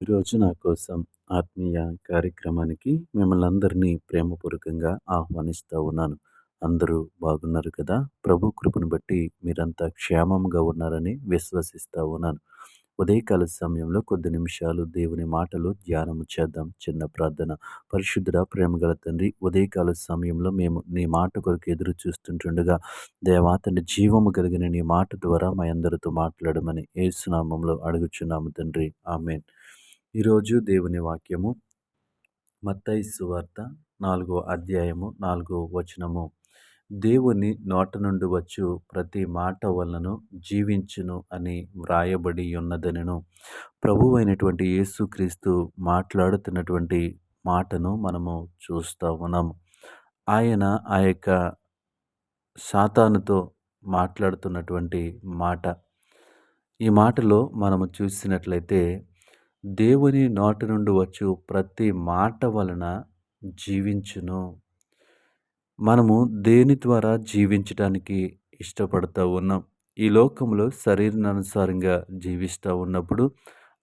ఈరోజు నా కోసం ఆత్మీయ కార్యక్రమానికి మిమ్మల్ని అందరినీ ప్రేమపూర్వకంగా ఆహ్వానిస్తూ ఉన్నాను. అందరూ బాగున్నారు కదా? ప్రభు కృపను బట్టి మీరంతా క్షేమంగా ఉన్నారని విశ్వసిస్తూ ఉన్నాను. ఉదయకాల సమయంలో కొద్ది నిమిషాలు దేవుని మాటలు ధ్యానము చేద్దాం. చిన్న ప్రార్థన. పరిశుద్ధుడ ప్రేమగల తండ్రి ఉదయకాల సమయంలో మేము నీ మాట కొరకు ఎదురు చూస్తుంటుండగా దేవా తండ్రి జీవము కలిగిన నీ మాట ద్వారా మా అందరితో మాట్లాడమని ఏసునామంలో అడుగుచున్నాము తండ్రి. ఆమెన్. ఈరోజు దేవుని వాక్యము మత్తయి సువార్త నాలుగో అధ్యాయము నాలుగో వచనము. దేవుని నోట నుండి వచ్చు ప్రతి మాట వలన జీవించును అని వ్రాయబడి ఉన్నదనను. ప్రభు అయినటువంటి యేసుక్రీస్తు మాట్లాడుతున్నటువంటి మాటను మనము చూస్తూ ఉన్నాము ఆయన ఆ యొక్క సాతానుతో మాట్లాడుతున్నటువంటి మాట. ఈ మాటలో మనము చూసినట్లయితే దేవుని నోటి నుండి వచ్చు ప్రతి మాట వలన జీవించును. మనము దేని ద్వారా జీవించడానికి ఇష్టపడుతూ ఉన్నాం? ఈ లోకంలో శరీరానుసారంగా జీవిస్తూ ఉన్నప్పుడు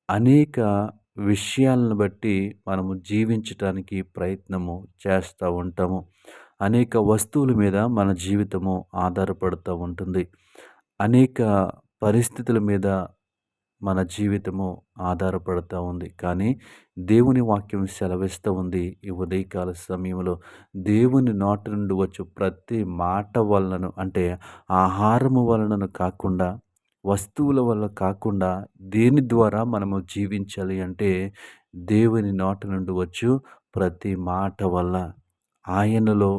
అనేక విషయాలను బట్టి మనము జీవించటానికి ప్రయత్నము చేస్తూ ఉంటాము. అనేక వస్తువుల మీద మన జీవితము ఆధారపడుతూ ఉంటుంది. అనేక పరిస్థితుల మీద మన జీవితము ఆధారపడుతూ ఉంది. కానీ దేవుని వాక్యం సెలవిస్తూ ఉంది ఈ ఉదయకాల సమయంలో. దేవుని నోటి నుండి వచ్చు ప్రతి మాట వలనను అంటే ఆహారము వలనను కాకుండా వస్తువుల వల్ల కాకుండా దేని ద్వారా మనము జీవించాలి అంటే దేవుని నోటి నుండి వచ్చు ప్రతి మాట వల్ల ఆయనలో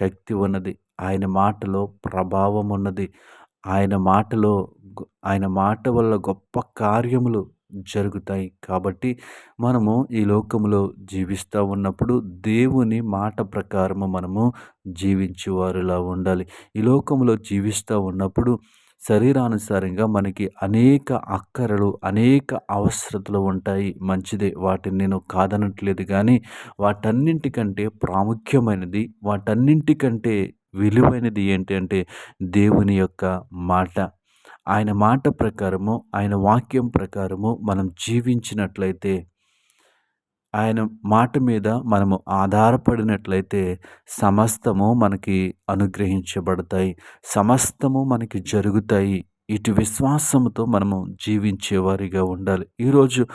శక్తి ఉన్నది. ఆయన మాటలో ప్రభావం ఉన్నది. ఆయన మాటలో ఆయన మాట వల్ల గొప్ప కార్యములు జరుగుతాయి. కాబట్టి మనము ఈ లోకంలో జీవిస్తూ ఉన్నప్పుడు దేవుని మాట ప్రకారము మనము జీవించేవారులా ఉండాలి. ఈ లోకంలో జీవిస్తూ ఉన్నప్పుడు శరీరానుసారంగా మనకి అనేక అక్కరలు అనేక అవసరతలు ఉంటాయి. మంచిదే వాటిని నేను కాదనట్లేదు కానీ వాటన్నింటికంటే ప్రాముఖ్యమైనది వాటన్నింటికంటే విలువైనది ఏంటి అంటే దేవుని యొక్క మాట. ఆయన మాట ప్రకారము ఆయన వాక్యం ప్రకారము మనం జీవించినట్లయితే ఆయన మాట మీద మనము ఆధారపడినట్లయితే సమస్తము మనకి అనుగ్రహించబడతాయి. సమస్తము మనకి జరుగుతాయి. ఇటు విశ్వాసముతో మనము జీవించేవారిగా ఉండాలి. ఈరోజు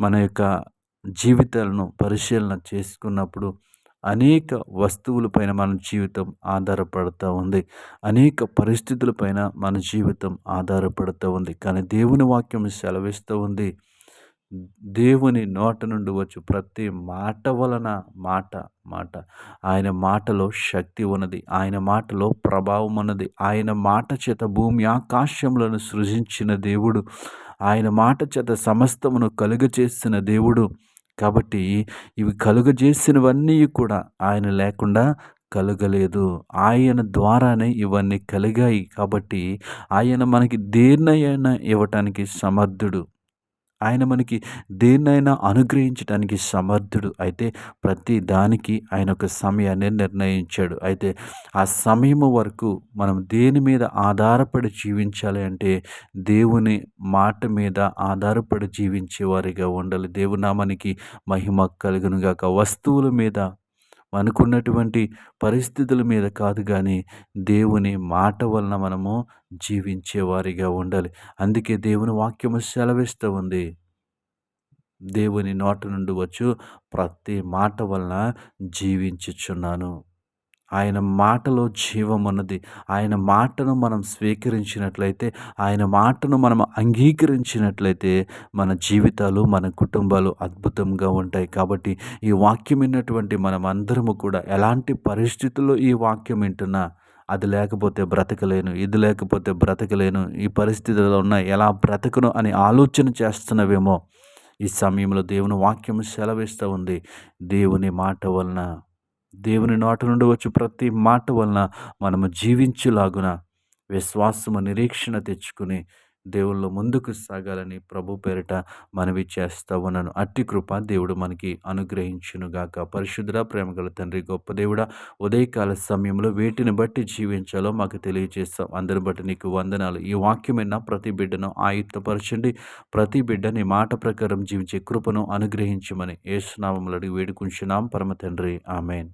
మన యొక్క జీవితాలను పరిశీలన చేసుకున్నప్పుడు అనేక వస్తువులపైన మన జీవితం ఆధారపడుతూ ఉంది. అనేక పరిస్థితులపైన మన జీవితం ఆధారపడుతూ ఉంది. కానీ దేవుని వాక్యం సెలవిస్తూ ఉంది. దేవుని నోట నుండి వచ్చు ప్రతి మాట వలన మాట మాట. ఆయన మాటలో శక్తి ఉన్నది. ఆయన మాటలో ప్రభావం ఉన్నది. ఆయన మాట చేత భూమి ఆకాశములను సృజించిన దేవుడు. ఆయన మాట చేత సమస్తమును కలుగచేసిన దేవుడు. కాబట్టి ఇవి కలుగజేసినవన్నీ కూడా ఆయన లేకుండా కలగలేదు. ఆయన ద్వారానే ఇవన్నీ కలిగాయి. కాబట్టి ఆయన మనకి దేన్నైనా ఇవ్వటానికి సమర్థుడు. ఆయన మనకి దేన్నైనా అనుగ్రహించడానికి సమర్థుడు. అయితే ప్రతి దానికి ఆయన ఒక సమయాన్ని నిర్ణయించాడు. అయితే ఆ సమయం వరకు మనం దేని మీద ఆధారపడి జీవించాలి అంటే దేవుని మాట మీద ఆధారపడి జీవించే వారిగా ఉండాలి. దేవునామానికి మహిమ కలుగునుగాక. వస్తువుల మీద అనుకున్నటువంటి పరిస్థితుల మీద కాదు కానీ దేవుని మాట వలన మనము జీవించేవారిగా ఉండాలి. అందుకే దేవుని వాక్యము సెలవిస్తూ ఉంది. దేవుని నోట నుండి వచ్చు ప్రతి మాట వలన జీవించుచున్నాను. ఆయన మాటలో జీవం ఉన్నది ఆయన మాటను మనం స్వీకరించినట్లయితే ఆయన మాటను మనం అంగీకరించినట్లయితే మన జీవితాలు మన కుటుంబాలు అద్భుతంగా ఉంటాయి. కాబట్టి ఈ వాక్యం విన్నటువంటి మనం అందరము కూడా ఎలాంటి పరిస్థితుల్లో ఈ వాక్యం వింటున్నా అది లేకపోతే బ్రతకలేను ఇది లేకపోతే బ్రతకలేను ఈ పరిస్థితుల్లో ఉన్న ఎలా బ్రతకను అని ఆలోచన చేస్తున్నవేమో ఈ సమయంలో దేవుని వాక్యం సెలవిస్తూ ఉంది. దేవుని మాట వలన దేవుని నోట నుండి వచ్చి ప్రతి మాట వలన మనము జీవించులాగున విశ్వాసము నిరీక్షణ తెచ్చుకుని దేవుళ్ళు ముందుకు సాగాలని ప్రభు పేరిట మనవి చేస్తా ఉన్నాను. అట్టి కృప దేవుడు మనకి అనుగ్రహించునుగాక. పరిశుద్ధ ప్రేమగల తండ్రి గొప్ప దేవుడా ఉదయకాల సమయంలో వీటిని బట్టి జీవించాలో మాకు తెలియజేస్తాం అందరి బట్టి నీకు వందనాలు. ఈ వాక్యమైన ప్రతి బిడ్డను ఆయుక్తపరచండి ప్రతి బిడ్డ నీ మాట ప్రకారం జీవించే కృపను అనుగ్రహించమని ఏసునామములు అడిగి వేడుకుంటున్నాం. పరమ తండ్రి. ఆమెన్.